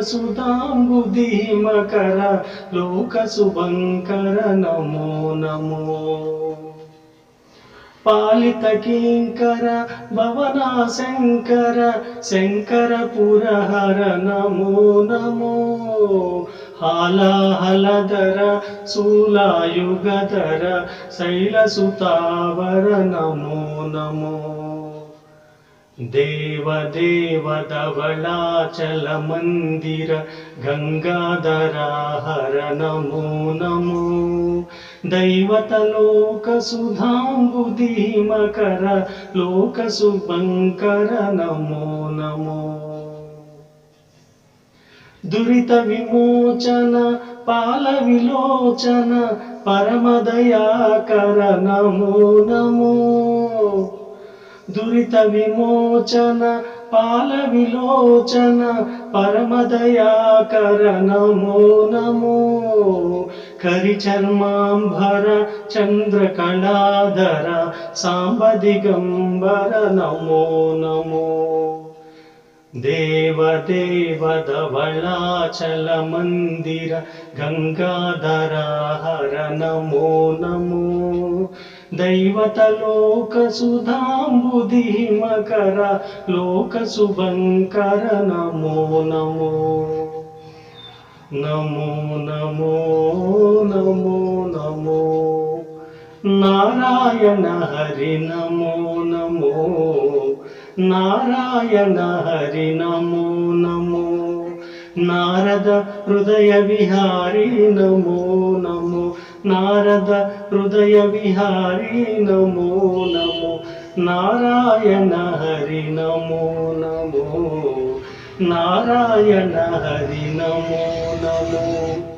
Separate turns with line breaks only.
సుధాంబుధీమకర లోక శుభంకర నమో నమో దేవదేవదవళాచల మందిర గంగాధరాహర పాలిత కింకర భవనా శంకర శంకర పురహర నమో నమో. హాలాహలధర శూలాయుగధర శైలసుతావర నమో నమో. దేవదేవదవళాచల మందిర గంగాధరాహర నమో నమో. దైవత లోక సుధాంబుధీమకర లోక శుభంకర నమో నమో. దురిత విమోచన పాల పాల విలోచన పరమదయాకర నమో. నమో కరి చర్మాంబర చంద్రకళాధర సాంబ దిగంబర నమో నమో. దేవదేవదవళాచల మందిర గంగాధరాహర నమో నమో. దైవత లోక సుధాంబుధీమకర లోక శుభంకర నమో నమో. నమో నమో నమో నమో. నారాయణ హరి నమో నమో. నారాయణ హరి నమో నమో. నారద నారద హృదయ విహారీ నమో నమో. నారాయణ హరి నమో నమో. నారాయణ హరి నమో నమో.